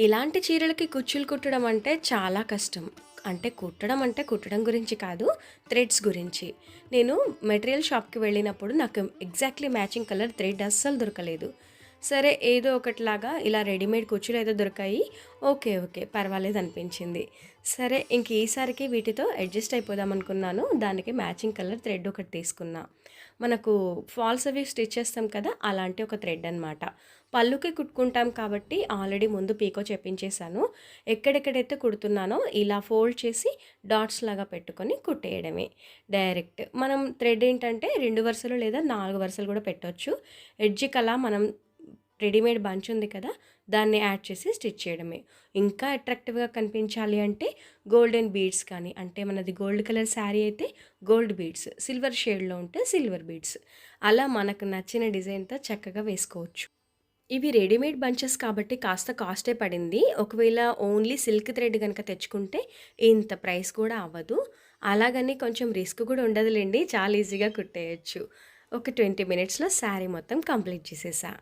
ఇలాంటి చీరలకి కుచ్చులు కుట్టడం అంటే చాలా కష్టం. అంటే కుట్టడం అంటే కుట్టడం గురించి కాదు థ్రెడ్స్ గురించి. నేను మెటీరియల్ షాప్కి వెళ్ళినప్పుడు నాకు ఎగ్జాక్ట్లీ మ్యాచింగ్ కలర్ థ్రెడ్ అస్సలు దొరకలేదు. సరే ఏదో ఒకటిలాగా ఇలా రెడీమేడ్ కుర్చీలు ఏదో దొరికాయి. ఓకే ఓకే పర్వాలేదు అనిపించింది. సరే ఇంక ఈసారికి వీటితో అడ్జస్ట్ అయిపోదాం అనుకున్నాను. దానికి మ్యాచింగ్ కలర్ థ్రెడ్ ఒకటి తీసుకున్నా. మనకు ఫాల్స్ అవి స్టిచ్ చేస్తాం కదా అలాంటి ఒక థ్రెడ్ అనమాట పళ్ళుకి కుట్టుకుంటాం కాబట్టి ఆల్రెడీ ముందు పీకో చెప్పించేశాను. ఎక్కడెక్కడైతే కుడుతున్నానో ఇలా ఫోల్డ్ చేసి డాట్స్ లాగా పెట్టుకొని కుట్టేయడమే. డైరెక్ట్ మనం థ్రెడ్ ఏంటంటే రెండు వరుసలు లేదా నాలుగు వరుసలు కూడా పెట్టవచ్చు ఎడ్జికి అలా మనం రెడీమేడ్ బంచ్ ఉంది కదా దాన్ని యాడ్ చేసి స్టిచ్ చేయడమే. ఇంకా అట్రాక్టివ్గా కనిపించాలి అంటే గోల్డెన్ బీడ్స్ కానీ అంటే మనది గోల్డ్ కలర్ శారీ అయితే గోల్డ్ బీడ్స్ సిల్వర్ షేడ్లో ఉంటే సిల్వర్ బీడ్స్. అలా మనకు నచ్చిన డిజైన్తో చక్కగా వేసుకోవచ్చు. ఇవి రెడీమేడ్ బంచెస్ కాబట్టి కాస్త కాస్టే పడింది. ఒకవేళ ఓన్లీ సిల్క్ థ్రెడ్ కనుక తెచ్చుకుంటే ఇంత ప్రైస్ కూడా అవ్వదు. అలాగని కొంచెం రిస్క్ కూడా ఉండదులేండి చాలా ఈజీగా కుట్టేయచ్చు. ఒక ట్వంటీ మినిట్స్లో శారీ మొత్తం కంప్లీట్ చేసేసా.